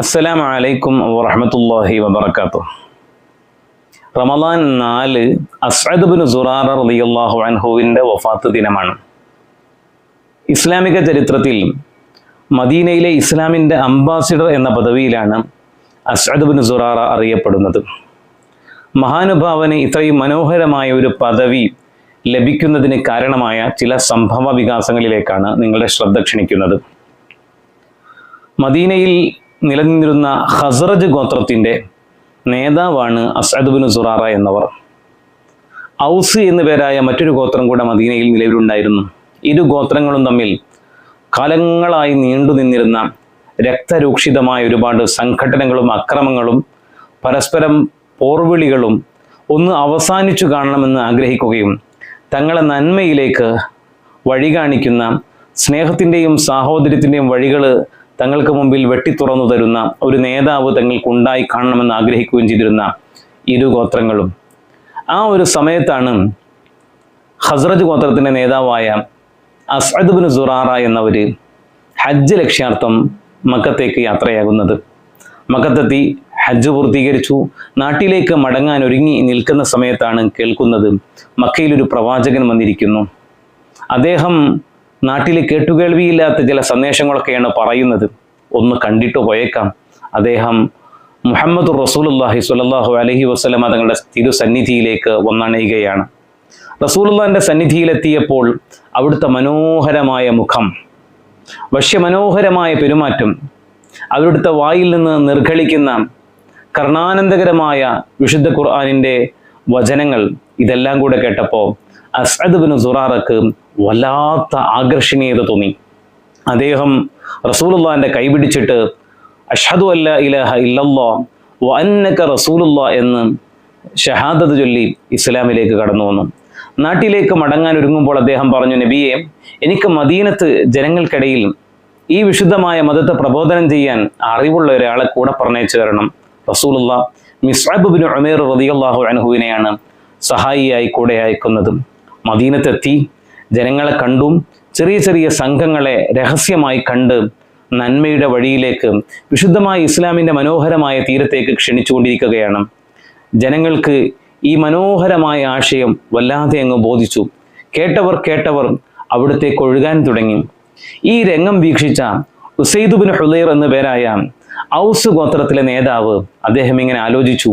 അസ്സലാമു അലൈക്കും വറഹമത്തല്ലാഹി വബർക്കാത്തു റമദാൻ നാല് അസ്അദ് ബിൻ സുറാറ റളിയല്ലാഹു അൻഹുവിന്റെ വഫാത്ത് ദിനമാണ്. ഇസ്ലാമിക ചരിത്രത്തിൽ മദീനയിലെ ഇസ്ലാമിന്റെ അംബാസിഡർ എന്ന പദവിയിലാണ് അസ്അദ് ബിൻ സുറാറ അറിയപ്പെടുന്നത്. മഹാനുഭാവന് ഇത്രയും മനോഹരമായ ഒരു പദവി ലഭിക്കുന്നതിന് കാരണമായ ചില സംഭവ വികാസങ്ങളിലേക്കാണ് നിങ്ങളുടെ ശ്രദ്ധ ക്ഷണിക്കുന്നത്. മദീനയിൽ നിലനിന്നിരുന്ന ഹസറജ് ഗോത്രത്തിന്റെ നേതാവാണ് അസദ് ബിൻ സുറാറ എന്നവർ. ഔസ് എന്നു പേരായ മറ്റൊരു ഗോത്രം കൂടെ മദീനയിൽ നിലവിലുണ്ടായിരുന്നു. ഇരു ഗോത്രങ്ങളും തമ്മിൽ കാലങ്ങളായി നീണ്ടു നിന്നിരുന്ന രക്തരൂക്ഷിതമായ ഒരുപാട് സംഘടനകളും അക്രമങ്ങളും പരസ്പരം പോർവിളികളും ഒന്ന് അവസാനിച്ചു കാണണമെന്ന് ആഗ്രഹിക്കുകയും തങ്ങളെ നന്മയിലേക്ക് വഴി കാണിക്കുന്ന സ്നേഹത്തിന്റെയും സാഹോദര്യത്തിന്റെയും വഴികൾ തങ്ങൾക്ക് മുമ്പിൽ വെട്ടിത്തുറന്നു തരുന്ന ഒരു നേതാവ് തങ്ങൾക്കുണ്ടായി കാണണമെന്ന് ആഗ്രഹിക്കുകയും ചെയ്തിരുന്ന ഇരു ഗോത്രങ്ങളും. ആ ഒരു സമയത്താണ് ഹസ്രജ് ഗോത്രത്തിന്റെ നേതാവായ അസ്അദ് ബിൻ സുറാറ എന്നവർ ഹജ്ജ് ലക്ഷ്യാർത്ഥം മക്കത്തേക്ക് യാത്രയാകുന്നത്. മക്കത്തെത്തി ഹജ്ജ് പൂർത്തീകരിച്ചു. നാട്ടിലേക്ക് മടങ്ങാൻ ഒരുങ്ങി നിൽക്കുന്ന സമയത്താണ് കേൾക്കുന്നത് മക്കയിലൊരു പ്രവാചകൻ വന്നിരിക്കുന്നു. അദ്ദേഹം നാട്ടിൽ കേട്ടുകേൾവിയില്ലാത്ത ചില സന്ദേശങ്ങളൊക്കെയാണ് പറയുന്നത്. ഒന്ന് കണ്ടിട്ട് പോയേക്കാം. അദ്ദേഹം മുഹമ്മദ് റസൂലുല്ലാഹി സ്വല്ലല്ലാഹു അലഹി വസ്ലമ തങ്ങളുടെ തിരുസന്നിധിയിലേക്ക് വന്നണയുകയാണ്. റസൂലുള്ളാഹിന്റെ സന്നിധിയിലെത്തിയപ്പോൾ അവിടുത്തെ മനോഹരമായ മുഖം വശ്യമനോഹരമായ പെരുമാറ്റം അവരുടെ വായിൽ നിന്ന് നിർഗളിക്കുന്ന കർണാനന്ദകരമായ വിശുദ്ധ ഖുർആാനിന്റെ വചനങ്ങൾ ഇതെല്ലാം കൂടെ കേട്ടപ്പോൾ അസ്അദ് ബിൻ സുറാറക്ക് വല്ലാത്ത ആകർഷണീയത തോന്നി. അദ്ദേഹം റസൂലുള്ളാന്റെ കൈപിടിച്ചിട്ട് അഷ്ഹദു അല്ല ഇലഹ ഇല്ലല്ലാ വ അന്നക എന്ന് ഷഹാദത്ത് ചൊല്ലി ഇസ്ലാമിലേക്ക് കടന്നു വന്നു. നാട്ടിലേക്ക് മടങ്ങാൻ ഒരുങ്ങുമ്പോൾ അദ്ദേഹം പറഞ്ഞു നബിയെ എനിക്ക് മദീനത്ത് ജനങ്ങൾക്കിടയിൽ ഈ വിശുദ്ധമായ മതത്തെ പ്രബോധനം ചെയ്യാൻ അറിവുള്ള ഒരാളെ കൂടെ പറഞ്ഞയച്ചു തരണം. റസൂലുള്ള മിസ്അബ് ബിൻ ഉമേർ റളിയല്ലാഹു അൻഹുവിനെയാണ് സഹായിയായി കൂടെ അയക്കുന്നത്. മദീനത്തെത്തി. ജനങ്ങളെ കണ്ടും ചെറിയ ചെറിയ സംഘങ്ങളെ രഹസ്യമായി കണ്ട് നന്മയുടെ വഴിയിലേക്ക് വിശുദ്ധമായ ഇസ്ലാമിന്റെ മനോഹരമായ തീരത്തേക്ക് ക്ഷണിച്ചുകൊണ്ടിരിക്കുകയാണ്. ജനങ്ങൾക്ക് ഈ മനോഹരമായ ആശയം വല്ലാതെ അങ്ങ് ബോധിച്ചു. കേട്ടവർ കേട്ടവർ അവിടത്തേക്ക് ഒഴുകാൻ തുടങ്ങി. ഈ രംഗം വീക്ഷിച്ച ഉസൈദുബിൻ ഹുലൈർ എന്ന പേരായ ഔസ് ഗോത്രത്തിലെ നേതാവ് അദ്ദേഹം ഇങ്ങനെ ആലോചിച്ചു.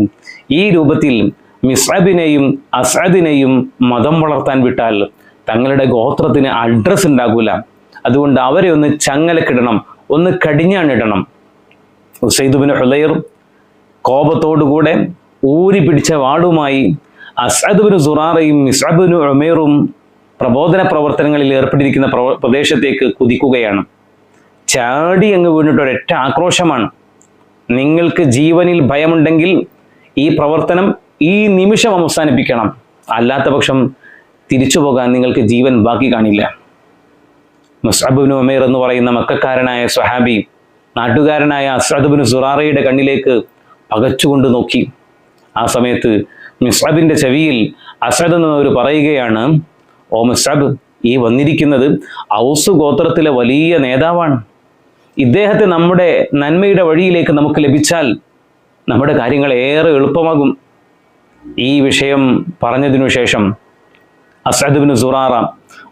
ഈ രൂപത്തിൽ മിസ്അബിനെയും അസദിനെയും മതം വളർത്താൻ വിട്ടാൽ തങ്ങളുടെ ഗോത്രത്തിന് അഡ്രസ് ഉണ്ടാകൂല. അതുകൊണ്ട് അവരെ ഒന്ന് ചങ്ങലക്കിടണം ഒന്ന് കടിഞ്ഞാണിടണം ഉസൈദുബിന് ഹുലൈർ കോപത്തോടുകൂടെ ഊരി പിടിച്ച വാടുമായി അസദുബിന് സുറാറയും മിസ്അബിന് ഉമേറും പ്രബോധന പ്രവർത്തനങ്ങളിൽ ഏർപ്പെട്ടിരിക്കുന്ന പ്രദേശത്തേക്ക് കുതിക്കുകയാണ്. ചാടി അങ്ങ് വീണിട്ട് ഒരൊറ്റ ആക്രോശമാണ്. നിങ്ങൾക്ക് ജീവനിൽ ഭയമുണ്ടെങ്കിൽ ഈ പ്രവർത്തനം ഈ നിമിഷം അവസാനിപ്പിക്കണം. അല്ലാത്ത പക്ഷം തിരിച്ചു പോകാൻ നിങ്ങൾക്ക് ജീവൻ ബാക്കി കാണില്ല. മുസ്ബുബിന് ഉമേർ എന്ന് പറയുന്ന മക്കാരനായ സ്വഹാബി നാട്ടുകാരനായ അസ്രദുബിന് സുറാറയുടെ കണ്ണിലേക്ക് പകച്ചുകൊണ്ട് നോക്കി. ആ സമയത്ത് മിസ്അബിന്റെ ചെവിയിൽ അസദ് എന്നവർ പറയുകയാണ് ഓ മിസ്അബ് ഈ വന്നിരിക്കുന്നത് ഔസ് ഗോത്രത്തിലെ വലിയ നേതാവാണ്. ഇദ്ദേഹത്തെ നമ്മുടെ നന്മയുടെ വഴിയിലേക്ക് നമുക്ക് ലഭിച്ചാൽ നമ്മുടെ കാര്യങ്ങൾ ഏറെ എളുപ്പമാകും. ഈ വിഷയം പറഞ്ഞതിനു ശേഷം അസദുബിന് സുറാറ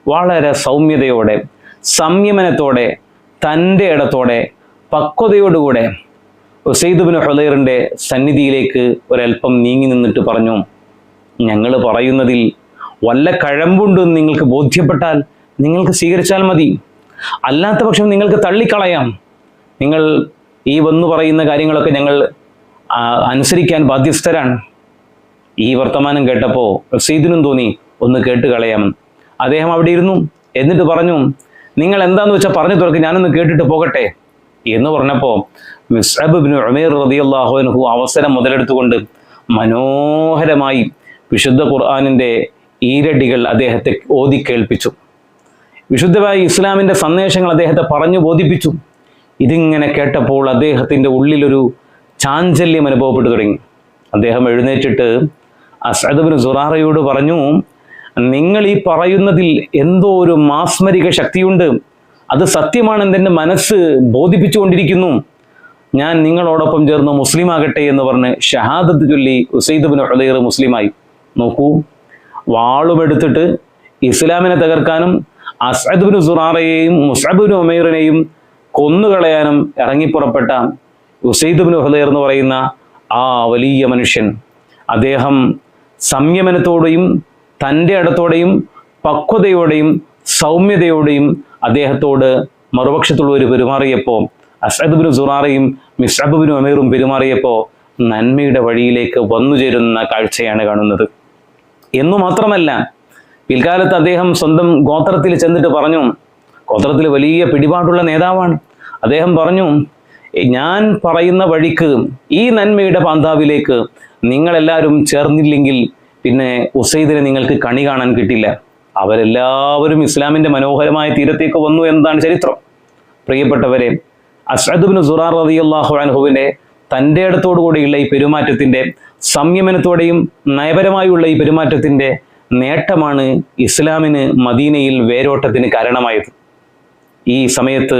വളരെ സൗമ്യതയോടെ സംയമനത്തോടെ തന്റെ ഇടത്തോടെ പക്വതയോടുകൂടെ ഉസൈദുബിന് ഹുലൈറിന്റെ സന്നിധിയിലേക്ക് ഒരൽപ്പം നീങ്ങി നിന്നിട്ട് പറഞ്ഞു ഞങ്ങൾ പറയുന്നതിൽ വല്ല കഴമ്പുണ്ടെന്ന് നിങ്ങൾക്ക് ബോധ്യപ്പെട്ടാൽ നിങ്ങൾക്ക് സ്വീകരിച്ചാൽ മതി. അല്ലാത്ത പക്ഷം നിങ്ങൾക്ക് തള്ളിക്കളയാം. നിങ്ങൾ ഈ വന്നു പറയുന്ന കാര്യങ്ങളൊക്കെ ഞങ്ങൾ അനുസരിക്കാൻ ബാധ്യസ്ഥരാണ്. ഈ വർത്തമാനം കേട്ടപ്പോൾ റസീദിനും തോന്നി ഒന്ന് കേട്ട് കളയാമെന്ന് അദ്ദേഹം അവിടെ ഇരുന്നു എന്നിട്ട് പറഞ്ഞു നിങ്ങൾ എന്താന്ന് വെച്ചാൽ പറഞ്ഞു തുറക്ക് ഞാനൊന്ന് കേട്ടിട്ട് പോകട്ടെ? എന്ന് പറഞ്ഞപ്പോൾ മിസ്അബ് ബിൻ ഉമേർ റളിയല്ലാഹു അൻഹു അവസരം മുതലെടുത്തുകൊണ്ട് മനോഹരമായി വിശുദ്ധ ഖുർആാനിന്റെ ഈരടികൾ അദ്ദേഹത്തെ ഓതി കേൾപ്പിച്ചു. വിശുദ്ധമായി ഇസ്ലാമിന്റെ സന്ദേശങ്ങൾ അദ്ദേഹത്തെ പറഞ്ഞു ബോധിപ്പിച്ചു. ഇതിങ്ങനെ കേട്ടപ്പോൾ അദ്ദേഹത്തിന്റെ ഉള്ളിലൊരു ചാഞ്ചല്യം അനുഭവപ്പെട്ടു തുടങ്ങി. അദ്ദേഹം എഴുന്നേറ്റിട്ട് അസദബിന് സുറാറയോട് പറഞ്ഞു നിങ്ങൾ ഈ പറയുന്നതിൽ എന്തോ ഒരു മാസ്മരിക ശക്തിയുണ്ട്. അത് സത്യമാണെന്ന് എന്റെ മനസ്സ് ബോധിപ്പിച്ചുകൊണ്ടിരിക്കുന്നു. ഞാൻ നിങ്ങളോടൊപ്പം ചേർന്ന് മുസ്ലിം ആകട്ടെ എന്ന് പറഞ്ഞ് ഷഹാദത്ത് ചൊല്ലി ഉസൈദ് ഹുലൈർ മുസ്ലിമായി. നോക്കൂ വാളുമെടുത്തിട്ട് ഇസ്ലാമിനെ തകർക്കാനും അസദ് ബിൻ സുറാറയെയും മുസഅബ് ബിൻ ഉമൈറിനെയും കൊന്നുകളയാനും ഇറങ്ങിപ്പുറപ്പെട്ട ഉസൈദ് ഹുലൈർ എന്ന് പറയുന്ന ആ വലിയ മനുഷ്യൻ. അദ്ദേഹം സംയമനത്തോടെയും തന്റെ അടുത്തോടെയും പക്വതയോടെയും സൗമ്യതയോടെയും അദ്ദേഹത്തോട് മറുപക്ഷത്തുള്ളവർ പെരുമാറിയപ്പോൾ അസദ് ബിൻ സുറാറയും മിസ്അബ് അമീറും പെരുമാറിയപ്പോൾ നന്മയുടെ വഴിയിലേക്ക് വന്നു ചേരുന്ന കാഴ്ചയാണ് കാണുന്നത്. എന്നു മാത്രമല്ല പിൽക്കാലത്ത് അദ്ദേഹം സ്വന്തം ഗോത്രത്തിൽ ചെന്നിട്ട് പറഞ്ഞു ഗോത്രത്തിൽ വലിയ പിടിപാടുള്ള നേതാവാണ്. അദ്ദേഹം പറഞ്ഞു ഞാൻ പറയുന്ന വഴിക്ക് ഈ നന്മയുടെ പാന്താവിലേക്ക് നിങ്ങളെല്ലാവരും ചേർന്നില്ലെങ്കിൽ പിന്നെ ഉസൈദിനെ നിങ്ങൾക്ക് കണി കാണാൻ കിട്ടില്ല. അവരെല്ലാവരും ഇസ്ലാമിന്റെ മനോഹരമായ തീരത്തേക്ക് വന്നു എന്നതാണ് ചരിത്രം. പ്രിയപ്പെട്ടവരെ അസ്അദുബിന് സുറാർ റളിയല്ലാഹു അൻഹുവിന്റെ തന്റെ അടുത്തോടുകൂടിയുള്ള ഈ പെരുമാറ്റത്തിന്റെ സംയമനത്തോടെയും നയപരമായുള്ള ഈ പെരുമാറ്റത്തിന്റെ നേട്ടമാണ് ഇസ്ലാമിന് മദീനയിൽ വേരോട്ടത്തിന് കാരണമായത്. ഈ സമയത്ത്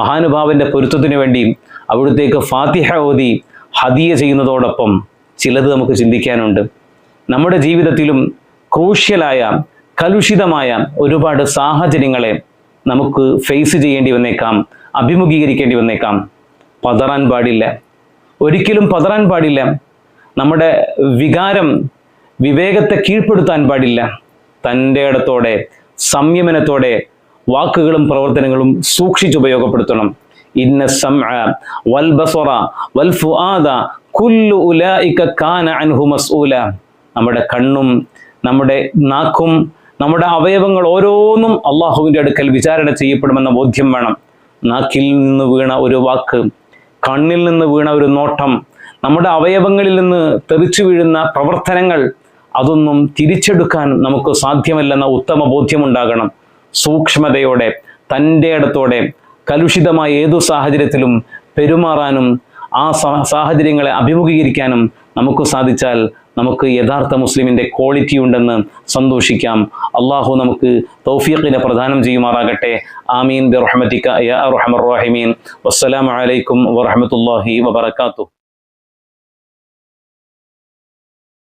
മഹാനുഭാവന്റെ പൊരുത്തത്തിനു വേണ്ടി അവിടുത്തേക്ക് ഫാത്തിഹ ഓതി ഹദിയ ചെയ്യുന്നതോടൊപ്പം ചിലത് നമുക്ക് ചിന്തിക്കാനുണ്ട്. നമ്മുടെ ജീവിതത്തിലും ക്രൂഷ്യലായ കലുഷിതമായ ഒരുപാട് സാഹചര്യങ്ങളെ നമുക്ക് ഫേസ് ചെയ്യേണ്ടി വന്നേക്കാം അഭിമുഖീകരിക്കേണ്ടി വന്നേക്കാം. പതറാൻ പാടില്ല. ഒരിക്കലും പതറാൻ പാടില്ല. നമ്മുടെ വികാരം വിവേകത്തെ കീഴ്പ്പെടുത്താൻ പാടില്ല. തന്റെ ഇടത്തോടെ സംയമനത്തോടെ വാക്കുകളും പ്രവർത്തനങ്ങളും സൂക്ഷിച്ചുപയോഗപ്പെടുത്തണം ഇന്ന സംഅ വൽ ബസറ വൽ കുല്ലു ഉലൈക കാന അൻഹു മസ്ഊല. നമ്മുടെ കണ്ണും നമ്മുടെ നാക്കും നമ്മുടെ അവയവങ്ങൾ ഓരോന്നും അള്ളാഹുവിന്റെ അടുക്കൽ വിചാരണ ചെയ്യപ്പെടുമെന്ന ബോധ്യം വേണം. നാക്കിൽ നിന്ന് വീണ ഒരു വാക്ക് കണ്ണിൽ നിന്ന് വീണ ഒരു നോട്ടം നമ്മുടെ അവയവങ്ങളിൽ നിന്ന് തെറിച്ചു വീഴുന്ന പ്രവർത്തനങ്ങൾ അതൊന്നും തിരിച്ചെടുക്കാൻ നമുക്ക് സാധ്യമല്ലെന്ന ഉത്തമ ബോധ്യമുണ്ടാകണം സൂക്ഷ്മതയോടെ തന്റെ ഇടത്തോടെ കലുഷിതമായ ഏതു സാഹചര്യത്തിലും പെരുമാറാനും ആ സാഹചര്യങ്ങളെ അഭിമുഖീകരിക്കാനും നമുക്ക് സാധിച്ചാൽ നമുക്ക് യഥാർത്ഥ മുസ്ലിമിന്റെ ക്വാളിറ്റി ഉണ്ടെന്ന് സന്തോഷിക്കാം. അള്ളാഹു നമുക്ക് തൗഫീഖിനെ പ്രദാനം ചെയ്യുമാറാകട്ടെ. ആമീൻ. ബിറഹ്മതിക യാ റഹീമീൻ. വസ്സലാമു അലൈക്കും വറഹ്മത്തുള്ളാഹി വബറകാതുഹു.